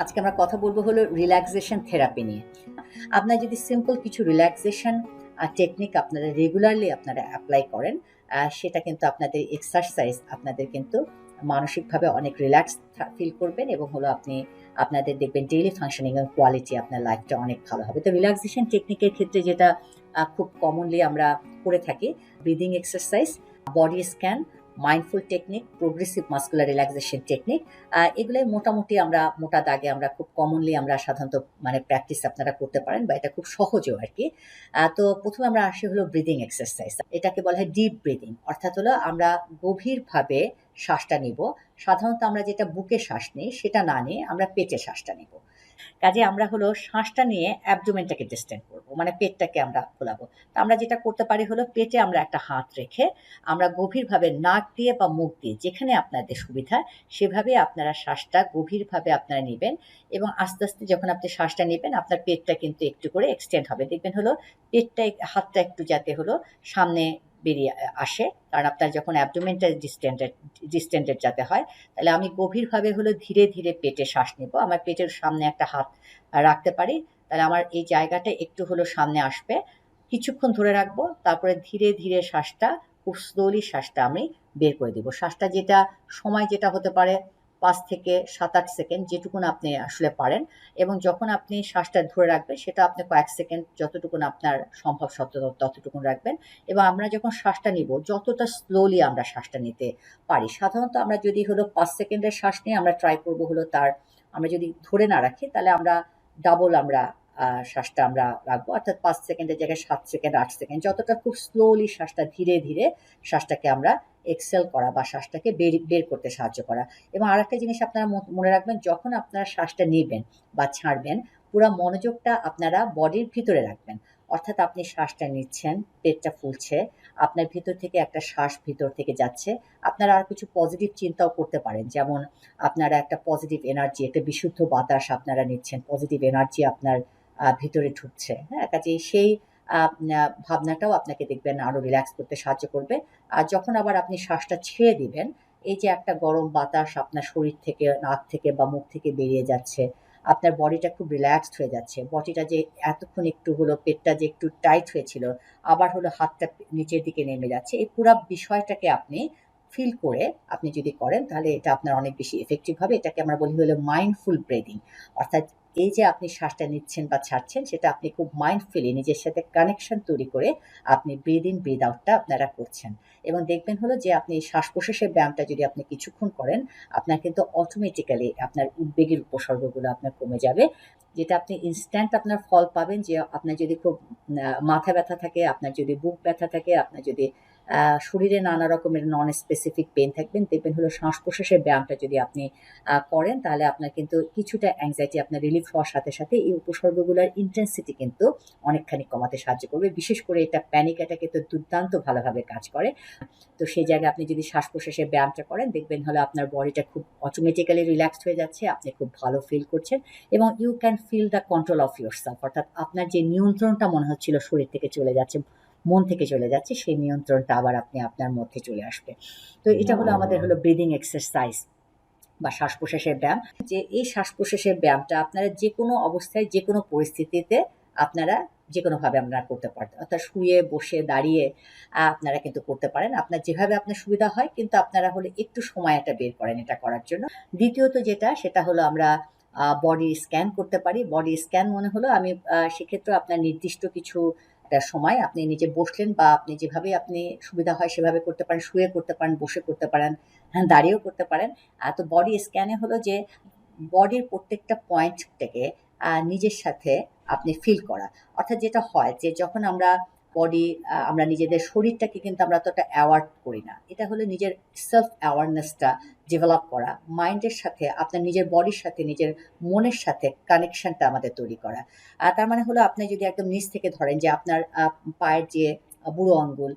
আজকে আমরা কথা বলব হলো রিল্যাক্সেশন থেরাপি নিয়ে। আপনার যদি সিম্পল কিছু রিল্যাক্সেশন টেকনিক আপনারা রেগুলারলি আপনারা অ্যাপ্লাই করেন সেটা কিন্তু আপনাদের এক্সারসাইজ আপনাদের কিন্তু মানসিকভাবে অনেক রিল্যাক্স ফিল করবেন এবং হলো আপনি আপনাদের দেখবেন ডেইলি ফাংশনিং এর কোয়ালিটি আপনার লাইফটা অনেক ভালো হবে। তো রিল্যাক্সেশন টেকনিকের ক্ষেত্রে যেটা খুব কমনলি আমরা করে থাকি breathing exercise body scan mindful technique progressive muscular relaxation technique এগুলোই মোটামুটি আমরা মোটা দাগে আমরা খুব কমনলি আমরা সাধারণত মানে প্র্যাকটিস আপনারা করতে পারেন বা এটা খুব সহজও আর কি। তো প্রথমে আমরা আসি হলো ব্রিদিং এক্সারসাইজ এটাকে বলা হয় ডিপ ব্রিদিং অর্থাৎ হলো আমরা গভীরভাবে শ্বাসটা নিব। সাধারণত আমরা যেটা বুকে শ্বাস নিই সেটা না নিয়ে আমরা পেটে শ্বাসটা নিব। কাজে আমরা হলো শ্বাসটা নিয়ে অ্যাবডোমেনটাকে ডিস্টেন্ট করব মানে পেটটাকে আমরা খোলাবো তো আমরা যেটা করতে পারি হলো পেটে আমরা একটা হাত রেখে আমরা গভীরভাবে নাক দিয়ে বা মুখ দিয়ে যেখানে আপনাদের সুবিধা, সেভাবে আপনারা শ্বাসটা গভীরভাবে আপনারা নেবেন এবং আস্তে আস্তে যখন আপনি শ্বাসটা নেবেন, আপনার পেটটা কিন্তু একটু করে এক্সটেন্ড হবে। দেখবেন হলো পেটটা, হাতটা একটু যাতে হলো সামনে বেরিয়ে আসে। কারণ আপনার যখন অ্যাবডোমেনটা ডিস্টেন্ডেড ডিস্টেন্ডেড যাতে হয়, তাহলে আমি গভীরভাবে হলো ধীরে ধীরে পেটে শ্বাস নেব। আমার পেটের সামনে একটা হাত রাখতে পারি, তাহলে আমার এই জায়গাটা একটু হলো সামনে আসবে। কিছুক্ষণ ধরে রাখব, তারপরে ধীরে ধীরে শ্বাসটা, খুব স্লোলি শ্বাসটা আমি বের করে দিব। শ্বাসটা যেটা, সময় যেটা হতে পারে পাঁচ থেকে সাত আট সেকেন্ড যেটুকুন আপনি আসলে পারেন এবং যখন আপনি শ্বাসটা ধরে রাখবেন, সেটা আপনি কয়েক সেকেন্ড যতটুকুন আপনার সম্ভব ততটুকুন রাখবেন এবং আমরা যখন শ্বাসটা নিব, যতটা স্লোলি আমরা শ্বাসটা নিতে পারি, সাধারণত আমরা যদি হলো পাঁচ সেকেন্ডের শ্বাস নিয়ে আমরা ট্রাই করব হলো তার, আমরা যদি ধরে না রাখি, তাহলে আমরা ডাবল আমরা শ্বাসটা আমরা রাখব। অর্থাৎ পাঁচ সেকেন্ডের জায়গায় সাত সেকেন্ড, আট সেকেন্ড। যতটা খুব স্লোলি শ্বাসটা ধীরে ধীরে শ্বাসটাকে আমরা এক্সেল করা বা শ্বাসটাকে বের বের করতে সাহায্য করা। এবং আরেকটা জিনিস আপনারা মনে রাখবেন, যখন আপনারা শ্বাসটা নেবেন বা ছাড়বেন, পুরো মনোযোগটা আপনারা বডির ভিতরে রাখবেন। অর্থাৎ আপনি শ্বাসটা নিচ্ছেন, পেটটা ফুলছে, আপনার ভিতর থেকে একটা শ্বাস ভিতর থেকে যাচ্ছে, আপনারা আর কিছু পজিটিভ চিন্তাও করতে পারেন। যেমন আপনারা একটা পজিটিভ এনার্জি একটা বিশুদ্ধ বাতাস আপনারা নিচ্ছেন পজিটিভ এনার্জি আপনার ভিতরে ঢুকছে। হ্যাঁ কাজে সেই ভাবনাটাও আপনাকে দেখবেন আরও রিল্যাক্স করতে সাহায্য করবে। আর যখন আবার আপনি শ্বাসটা ছেড়ে দিবেন, এই যে একটা গরম বাতাস আপনার শরীর থেকে, নাক থেকে বা মুখ থেকে বেরিয়ে যাচ্ছে, আপনার বডিটা খুব রিল্যাক্সড হয়ে যাচ্ছে, বডিটা যে এতক্ষণ একটু হলো, পেটটা যে একটু টাইট হয়েছিল, আবার হলো হাতটা নিচের দিকে নেমে যাচ্ছে, এই পুরো বিষয়টাকে আপনি ফিল করে আপনি যদি করেন, তাহলে এটা আপনার অনেক বেশি এফেক্টিভ হবে। এটাকে আমরা বলি হলো মাইন্ডফুল ব্রেদিং অর্থাৎ এই যে আপনি শ্বাসটা নিচ্ছেন বা ছাড়ছেন, সেটা আপনি খুব মাইন্ডফুলি নিজের সাথে কানেকশন তৈরি করে আপনি ব্রিদ ইন ব্রিদ আউটটা আপনারা করছেন। এবং দেখবেন হলো যে আপনি শ্বাস প্রশ্বাসের ব্যায়ামটা যদি আপনি কিছুক্ষণ করেন, আপনার কিন্তু অটোমেটিক্যালি আপনার উদ্বেগের উপসর্গগুলো আপনার কমে যাবে, যেটা আপনি ইনস্ট্যান্ট আপনার ফল পাবেন যে আপনার যদি খুব মাথা ব্যথা থাকে, আপনার যদি বুক ব্যথা থাকে, আপনার যদি শরীরে নানা রকমের নন স্পেসিফিক পেন থাকবেন। দেখবেন হলো শ্বাস প্রশ্বাসের ব্যায়ামটা যদি আপনি করেন, তাহলে আপনার কিন্তু কিছুটা অ্যাংজাইটি আপনার রিলিফ হওয়ার সাথে সাথে এই উপসর্গগুলোর ইন্টেন্সিটি কিন্তু অনেকখানি কমাতে সাহায্য করবে। বিশেষ করে এটা প্যানিক অ্যাটাকে তো দুর্দান্ত ভালোভাবে কাজ করে। তো সেই জায়গায় আপনি যদি শ্বাস প্রশ্বাসের ব্যায়ামটা করেন, দেখবেন হলো আপনার বডিটা খুব অটোমেটিক্যালি রিল্যাক্সড হয়ে যাচ্ছে, আপনি খুব ভালো ফিল করছেন এবং you can feel the control of yourself অর্থাৎ আপনার যে নিয়ন্ত্রণটা মনে হচ্ছিল শরীর থেকে চলে যাচ্ছে মন থেকে চলে যাচ্ছে সেই নিয়ন্ত্রণটা আবার আপনি আপনার মধ্যে চলে আসবে। তো এটা হলো আমাদের হলো ব্রিদিং এক্সারসাইজ বা শ্বাস প্রশ্বাসের ব্যায়াম। যে এই শ্বাস প্রশ্বাসের ব্যায়ামটা আপনারা যে কোনো অবস্থায় যে কোনো পরিস্থিতিতে আপনারা যে কোনোভাবে আপনারা করতে পারেন অর্থাৎ শুয়ে বসে দাঁড়িয়ে আপনারা কিন্তু করতে পারেন। আপনার যেভাবে আপনার সুবিধা হয় কিন্তু আপনারা হলে একটু সময় একটা বের করেন এটা করার জন্য। দ্বিতীয়ত যেটা সেটা হলো আমরা বডি স্ক্যান করতে পারি। বডি স্ক্যান মনে হলো আমি সেক্ষেত্রে আপনার নির্দিষ্ট কিছু একটা সময় আপনি নিজে বসলেন বা আপনি যেভাবে আপনি সুবিধা হয় সেভাবে করতে পারেন, শুয়ে করতে পারেন, বসে করতে পারেন হ্যাঁ দাঁড়িয়েও করতে পারেন। তো বডি স্ক্যানে হলো যে বডির প্রত্যেকটা পয়েন্ট থেকে নিজের সাথে আপনি ফিল করা। অর্থাৎ যেটা হয় যে যখন আমরা বডি আমরা নিজেদের শরীরটাকে কিন্তু আমরা ততটা অ্যাওয়ার্ড করি না। এটা হলো নিজের সেলফ অ্যাওয়ারনেসটা ডেভেলপ করা মাইন্ডের সাথে, আপনার নিজের বডির সাথে, নিজের মনের সাথে কানেকশনটা আমাদের তৈরি করা। আর তার মানে হলো আপনি যদি একদম নিচ থেকে ধরেন যে আপনার পায়ের যে বুড়ো আঙ্গুল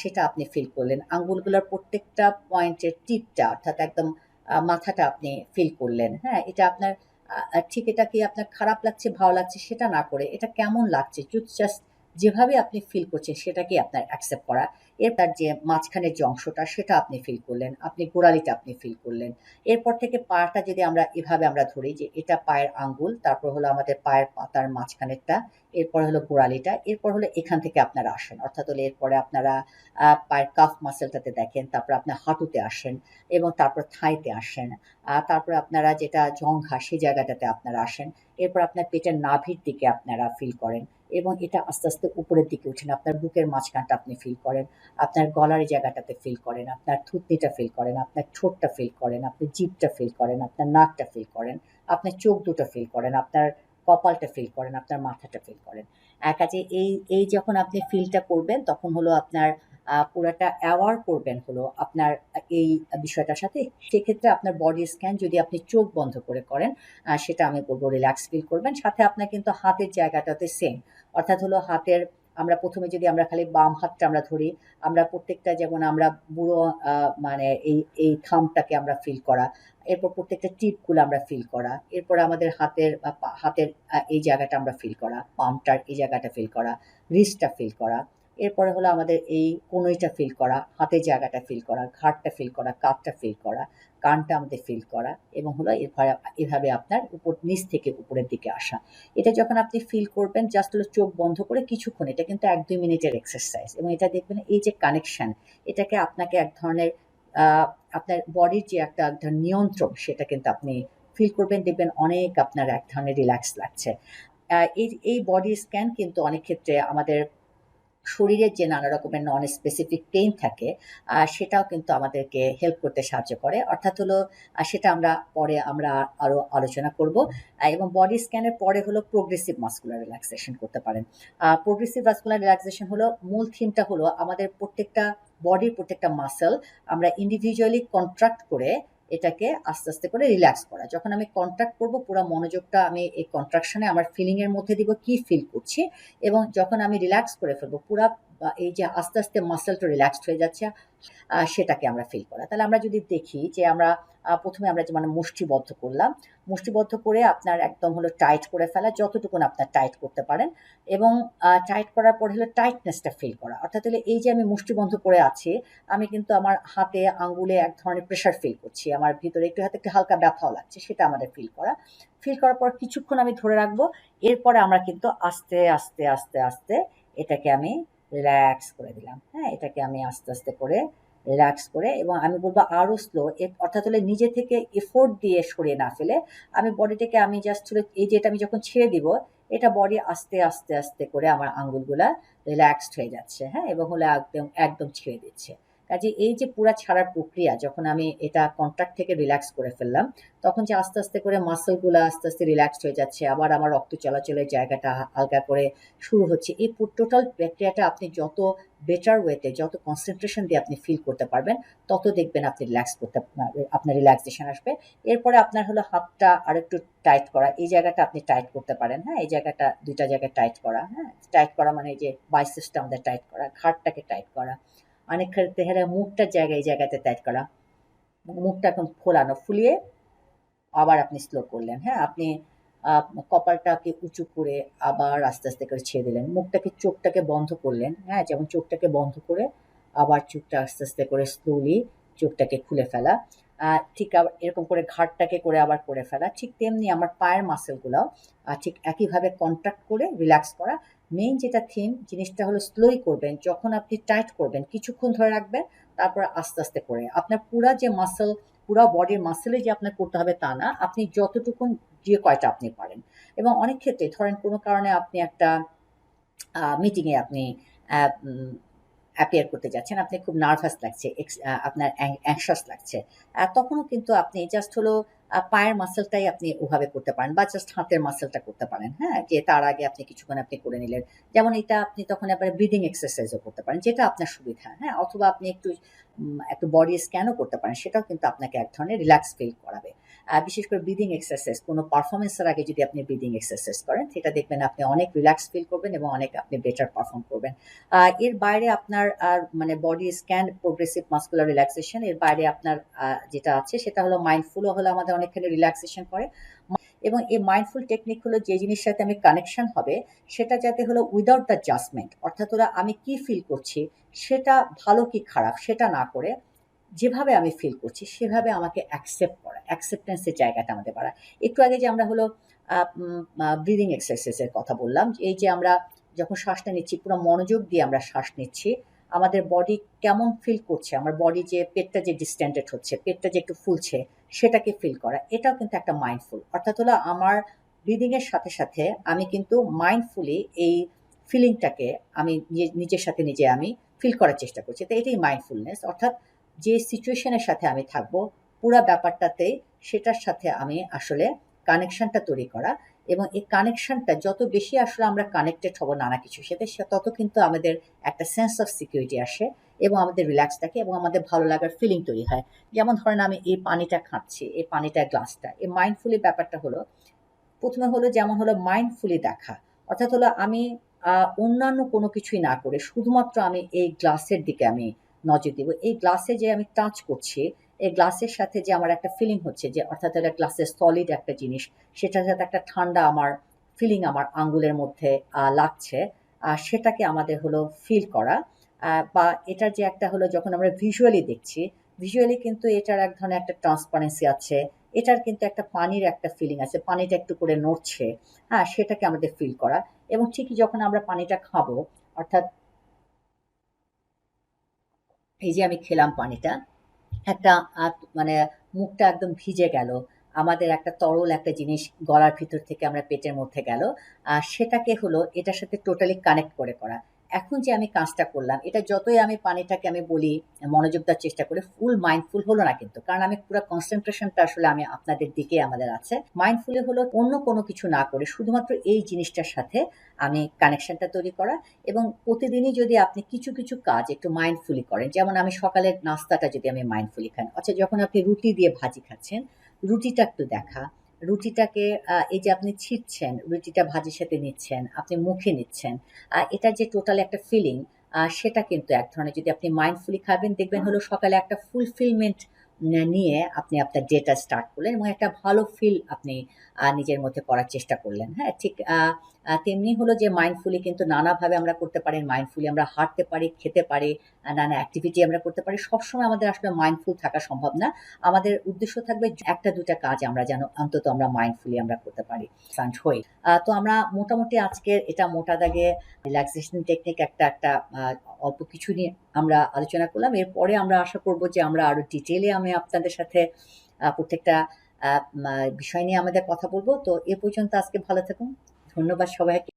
সেটা আপনি ফিল করলেন। আঙ্গুলগুলোর প্রত্যেকটা পয়েন্টের টিপটা, অর্থাৎ একদম মাথাটা আপনি ফিল করলেন হ্যাঁ? এটা আপনার ঠিক এটা কি আপনার খারাপ লাগছে, ভালো লাগছে, সেটা না করে, এটা কেমন লাগছে? জাস্ট যেভাবে আপনি ফিল করছেন সেটাকে আপনার অ্যাকসেপ্ট করা। এর তার যে মাঝখানের যে অংশটা সেটা আপনি ফিল করলেন, আপনি গোড়ালিটা আপনি ফিল করলেন। এরপর থেকে পাটা যদি আমরা এভাবে আমরা ধরি যে এটা পায়ের আঙ্গুল, তারপর হলো আমাদের পায়ের পাতার মাঝখানেরটা, এরপর হলো গোড়ালিটা, এরপর হলো এখান থেকে আপনারা আসেন। অর্থাৎ হলো এরপরে আপনারা পায়ের কাফ মাসেলটাতে দেখেন, তারপর আপনার হাঁটুতে আসেন এবং তারপর থাইতে আসেন। তারপর আপনারা যেটা জংঘা সেই জায়গাটাতে আপনারা আসেন। এরপর আপনার পেটের নাভির দিকে আপনারা ফিল করেন। এবং এটা আস্তে আস্তে উপরের দিকে উঠেন আপনার বুকের মাঝখানটা আপনি ফিল করেন, আপনার গলার জায়গাটাতে ফিল করেন, আপনার থুতনিটা ফিল করেন, আপনার ঠোঁটটা ফিল করেন আপনি জিভটা ফিল করেন, আপনার নাকটা ফিল করেন, আপনার চোখ দুটো ফিল করেন, আপনার কপালটা ফিল করেন, আপনার মাথাটা ফিল করেন। কাজে এই এই যখন আপনি ফিলটা করবেন, তখন হলো আপনার পুরাটা অ্যাওয়ার করবেন হলো আপনার এই বিষয়টার সাথে। সেক্ষেত্রে আপনার বডি স্ক্যান যদি আপনি চোখ বন্ধ করে করেন সেটা আমি বলব রিল্যাক্স ফিল করবেন। সাথে আপনার কিন্তু হাতের জায়গাটাতে সেম অর্থাৎ হলো হাতের, আমরা প্রথমে যদি আমরা খালি বাম হাতটা আমরা ধরি, আমরা প্রত্যেকটা যেমন আমরা বুড়ো মানে এই এই থামটাকে আমরা ফিল করা, এরপর প্রত্যেকটা টিপগুলো আমরা ফিল করা, এরপর আমাদের হাতের হাতের এই জায়গাটা আমরা ফিল করা পামটার এই জায়গাটা ফিল করা রিস্টটা ফিল করা। এরপরে হলো আমাদের এই কনুইটা ফিল করা, হাতের জায়গাটা ফিল করা ঘাটটা ফিল করা কাপটা ফিল করা, কানটা আমাদের ফিল করা এবং হলো এভাবে এভাবে আপনার উপর, নিচ থেকে উপরের দিকে আসা। এটা যখন আপনি ফিল করবেন জাস্ট হলো চোখ বন্ধ করে কিছুক্ষণ, এটা কিন্তু এক দুই মিনিটের এক্সারসাইজ এবং এটা দেখবেন এই যে কানেকশান এটাকে আপনাকে এক ধরনের আপনার বডির যে একটা, এক ধরনের নিয়ন্ত্রণ, সেটা কিন্তু আপনি ফিল করবেন, দেখবেন অনেক আপনার এক ধরনের রিল্যাক্স লাগছে। এই এই বডি স্ক্যান কিন্তু অনেক ক্ষেত্রে আমাদের শরীরের যে নানা রকমের নন স্পেসিফিক পেইন থাকে সেটাও কিন্তু আমাদেরকে হেল্প করতে সাহায্য করে। অর্থাৎ হলো সেটা আমরা পরে আমরা আরও আলোচনা করব। এবং বডি স্ক্যানের পরে হলো প্রোগ্রেসিভ মাস্কুলার রিল্যাক্সেশন করতে পারেন। প্রোগ্রেসিভ মাস্কুলার রিল্যাক্সেশন হলো, মূল থিমটা হলো আমাদের প্রত্যেকটা বডির প্রত্যেকটা মাসেল আমরা ইন্ডিভিজুয়ালি কন্ট্রাক্ট করে এটাকে আস্তে আস্তে করে রিল্যাক্স করা। যখন আমি কন্ট্রাক্ট করব, পুরো মনোযোগটা আমি এই কন্ট্রাকশনে আমার ফিলিংয়ের মধ্যে দিব কি ফিল করছি এবং যখন আমি রিল্যাক্স করে ফেলব, পুরা বা এই যে আস্তে আস্তে মাসেলটা রিল্যাক্সড হয়ে যাচ্ছে সেটাকে আমরা ফিল করা। তাহলে আমরা যদি দেখি যে আমরা প্রথমে আমরা যে মানে মুষ্টিবদ্ধ করলাম, মুষ্টিবদ্ধ করে আপনার একদম হলো টাইট করে ফেলা, যতটুকুন আপনার টাইট করতে পারেন এবং টাইট করার পর হলো টাইটনেসটা ফিল করা। অর্থাৎ হলো এই যে আমি মুষ্টিবদ্ধ করে আছি, আমি কিন্তু আমার হাতে, আঙ্গুলে এক ধরনের প্রেশার ফিল করছি। আমার ভিতরে একটু হাতে একটু হালকা ব্যথাও লাগছে, সেটা আমাদের ফিল করা। ফিল করার পর কিছুক্ষণ আমি ধরে রাখব, এরপরে আমরা কিন্তু আস্তে আস্তে আস্তে আস্তে এটাকে আমি রিল্যাক্স করে দিলাম। হ্যাঁ এটাকে আমি আস্তে আস্তে করে রিল্যাক্স করে এবং আমি বলব আরও স্লো অর্থাৎ হলে নিজে থেকে এফোর্ট দিয়ে সরিয়ে না ফেলে আমি বডিটাকে আমি জাস্ট হলে এই যে এটা আমি যখন ছেড়ে দিব, এটা বডি আস্তে আস্তে আস্তে করে আমার আঙ্গুলগুলা রিল্যাক্সড হয়ে যাচ্ছে। হ্যাঁ এবং হলে একদম একদম ছেড়ে দিচ্ছে। কাজে এই যে পুরা ছাড়ার প্রক্রিয়া, যখন আমি এটা কন্ট্রাক্ট থেকে রিল্যাক্স করে ফেললাম, তখন যে আস্তে আস্তে করে মাসেলগুলো আস্তে আস্তে রিল্যাক্সড হয়ে যাচ্ছে, আবার আমার রক্ত চলাচলের জায়গাটা হালকা করে শুরু হচ্ছে। এই টোটাল প্রক্রিয়াটা আপনি যত বেটার ওয়েতে যত কনসেন্ট্রেশন দিয়ে আপনি ফিল করতে পারবেন, তত দেখবেন আপনি রিল্যাক্স করতে আপনার রিল্যাক্সেশন আসবে। এরপরে আপনার হলো হাতটা আরেকটু টাইট করা, এই জায়গাটা আপনি টাইট করতে পারেন হ্যাঁ? এই জায়গাটা, দুইটা জায়গায় টাইট করা হ্যাঁ? টাইট করা মানে যে বাইসেসটা আমাদের টাইট করা ঘাটটাকে টাইট করা। অনেক ক্ষেত্রে হলে মুখটার জায়গায় জায়গাতে টাইট করা। মুখটা এখন ফোলানো, ফুলিয়ে আবার আপনি স্লো করলেন হ্যাঁ? আপনি কপালটাকে উঁচু করে আবার আস্তে আস্তে করে ছেড়ে দিলেন। মুখটাকে, চোখটাকে বন্ধ করলেন হ্যাঁ? যেমন চোখটাকে বন্ধ করে আবার চোখটা আস্তে আস্তে করে স্লোলি চোখটাকে খুলে ফেলা। ঠিক আবার এরকম করে ঘাটটাকে করে আবার করে ফেলা। ঠিক তেমনি আমার পায়ের মাসেলগুলো ঠিক একইভাবে কন্ট্রাক্ট করে রিল্যাক্স করা। মেইন যেটা থিম জিনিসটা হলো স্লোই করবেন, যখন আপনি টাইট করবেন, কিছুক্ষণ ধরে রাখবেন, তারপর আস্তে আস্তে করে। আপনার পুরা যে মাসেল পুরা বডির মাসেলে যে আপনার করতে হবে তা না, আপনি যতটুকু যে কয়টা আপনি পারেন। এবং অনেক ক্ষেত্রে ধরেন কোনো কারণে আপনি একটা মিটিংয়ে আপনি অ্যাপিয়ার করতে যাচ্ছেন, আপনি খুব নার্ভাস লাগছে আপনার অ্যাংশাস লাগছে। তখনও কিন্তু আপনি জাস্ট হলো পায়ের মাসেলটাই আপনি ওভাবে করতে পারেন বা জাস্ট হাতের মাসেলটা করতে পারেন হ্যাঁ? যে তার আগে আপনি কিছুক্ষণ আপনি করে নিলেন। যেমন এটা আপনি তখন আপনার ব্রিদিং এক্সারসাইজও করতে পারেন, যেটা আপনার সুবিধা হ্যাঁ? অথবা আপনি একটু একটু বডি স্ক্যানও করতে পারেন, সেটাও কিন্তু আপনাকে এক ধরনের রিল্যাক্স ফিল করাবে। বিশেষ করে ব্রিদিং এক্সারসাইজ কোনো পারফরমেন্সের আগে যদি আপনি ব্রিদিং এক্সারসাইজ করেন, সেটা দেখবেন আপনি অনেক রিল্যাক্স ফিল করবেন এবং অনেক আপনি বেটার পারফর্ম করবেন। এর বাইরে আপনার আর মানে body scan progressive muscular relaxation এর বাইরে আপনার যেটা আছে সেটা হলো মাইন্ডফুলও হলো আমাদের অনেকখানি রিল্যাক্সেশন করে। এবং এই মাইন্ডফুল টেকনিক হলো যে জিনিসের সাথে আমি কানেকশন হবে, সেটা যাতে হলো উইদাউট দ্য জাজমেন্ট অর্থাৎ ওরা আমি কি ফিল করছি, সেটা ভালো কি খারাপ, সেটা না করে যেভাবে আমি ফিল করছি, সেভাবে আমাকে অ্যাকসেপ্ট করা অ্যাকসেপ্টেন্সের জায়গাটা আমাদের বাড়া একটু আগে যে আমরা হলো ব্রিদিং এক্সারসাইজের কথা বললাম, এই যে আমরা যখন শ্বাসটা নিচ্ছি, পুরো মনোযোগ দিয়ে আমরা শ্বাস নিচ্ছি, আমাদের বডি কেমন ফিল করছে, আমার বডি যে পেটটা যে ডিস্ট্যান্ডেড হচ্ছে, পেটটা যে একটু ফুলছে, সেটাকে ফিল করা, এটাও কিন্তু একটা মাইন্ডফুল অর্থাৎ হলো আমার ব্রিদিংয়ের সাথে সাথে আমি কিন্তু মাইন্ডফুলি এই ফিলিংটাকে আমি নিজে- নিজের সাথে নিজে আমি ফিল করার চেষ্টা করছি। তো এটাই মাইন্ডফুলনেস অর্থাৎ যে সিচুয়েশনের সাথে আমি থাকব, পুরো ব্যাপারটাতে সেটার সাথে আমি আসলে কানেকশনটা তৈরি করা এবং এই কানেকশনটা যত বেশি আসলে আমরা কানেক্টেড হব নানা কিছুর সাথে, সে- তত কিন্তু আমাদের একটা সেন্স অফ সিকিউরিটি আসে এবং আমাদের রিল্যাক্স থাকে এবং আমাদের ভালো লাগার ফিলিং তৈরি হয়। যেমন ধরেন আমি এই পানিটা খাচ্ছি, এই পানিটা গ্লাসটা এই মাইন্ডফুলি ব্যাপারটা হলো, প্রথমে হলো যেমন হলো মাইন্ডফুলি দেখা, অর্থাৎ হলো আমি অন্যান্য কোনো কিছুই না করে শুধুমাত্র আমি এই গ্লাসের দিকে আমি নজর দিব। এই গ্লাসে যে আমি টাচ করছি, এই গ্লাসের সাথে যে আমার একটা ফিলিং হচ্ছে যে অর্থাৎ এটা গ্লাসের সলিড একটা জিনিস, সেটার সাথে একটা ঠান্ডা আমার ফিলিং আমার আঙ্গুলের মধ্যে লাগছে সেটাকে আমাদের হলো ফিল করা। বা এটার যে একটা হলো যখন আমরা ভিজুয়ালি দেখছি ভিজুয়ালি কিন্তু এটার এক ধরনের একটা ট্রান্সপারেন্সি আছে, এটার কিন্তু একটা পানির একটা ফিলিং আছে, পানিটা একটু করে নড়ছে হ্যাঁ সেটাকে আমাদের ফিল করা। এবং ঠিকই যখন আমরা পানিটা খাব, অর্থাৎ এই যে আমি খেলাম পানিটা, একটা মানে মুখটা একদম ভিজে গেল। আমাদের একটা তরল একটা জিনিস গলার ভিতর থেকে আমরা পেটের মধ্যে গেল। আর সেটাকে হলো এটার সাথে টোটালি কানেক্ট করে করা। এখন যে আমি কাজটা করলাম, এটা যতই আমি পানিটাকে আমি বলি, মনোযোগ দেওয়ার চেষ্টা করি ফুল মাইন্ডফুল হলো না কিন্তু। কারণ আমি পুরো কনসেন্ট্রেশনটা আসলে আমি আপনাদের দিকে আমাদের আছে। মাইন্ডফুলি হলো অন্য কোনো কিছু না করে, শুধুমাত্র এই জিনিসটার সাথে আমি কানেকশনটা তৈরি করা এবং প্রতিদিনই যদি আপনি কিছু কিছু কাজ একটু মাইন্ডফুলি করেন, যেমন আমি সকালের নাস্তাটা যদি আমি মাইন্ডফুলি খান আচ্ছা যখন আপনি রুটি দিয়ে ভাজি খাচ্ছেন, রুটিটা একটু দেখা রুটিটাকে এই যে আপনি ছিটছেন, রুটিটা ভাজির সাথে নিচ্ছেন, আপনি মুখে নিচ্ছেন এটা যে টোটাল একটা ফিলিং সেটা কিন্তু এক ধরনের, যদি আপনি মাইন্ডফুলি খাবেন, দেখবেন হলো সকালে একটা ফুলফিলমেন্ট নিয়ে আপনি আপনার ডেটা স্টার্ট করলেন এবং একটা ভালো ফিল আপনি নিজের মধ্যে করার চেষ্টা করলেন। হ্যাঁ ঠিক তেমনি হলো যে মাইন্ডফুলি কিন্তু নানাভাবে আমরা করতে পারি মাইন্ডফুলি আমরা হাঁটতে পারি, খেতে পারি নানা অ্যাক্টিভিটি আমরা করতে পারি। সবসময় আমাদের আসলে মাইন্ডফুল থাকা সম্ভব না। আমাদের উদ্দেশ্য থাকবে একটা দুটা কাজ আমরা যেন অন্তত আমরা মাইন্ডফুলি আমরা করতে পারি সান্ট হই। তো আমরা মোটামুটি আজকের এটা মোটা দাগে রিল্যাক্সেশন টেকনিক একটা একটা অল্প কিছু নিয়ে আমরা আলোচনা করলাম। এরপরে আমরা আশা করব যে আমরা আরও ডিটেলে আমি আপনাদের সাথে প্রত্যেকটা বিষয় নিয়ে আমাদের কথা বলব। তো এ পর্যন্ত আজকে ভালো থাকুন। ধন্যবাদ সবাইকে।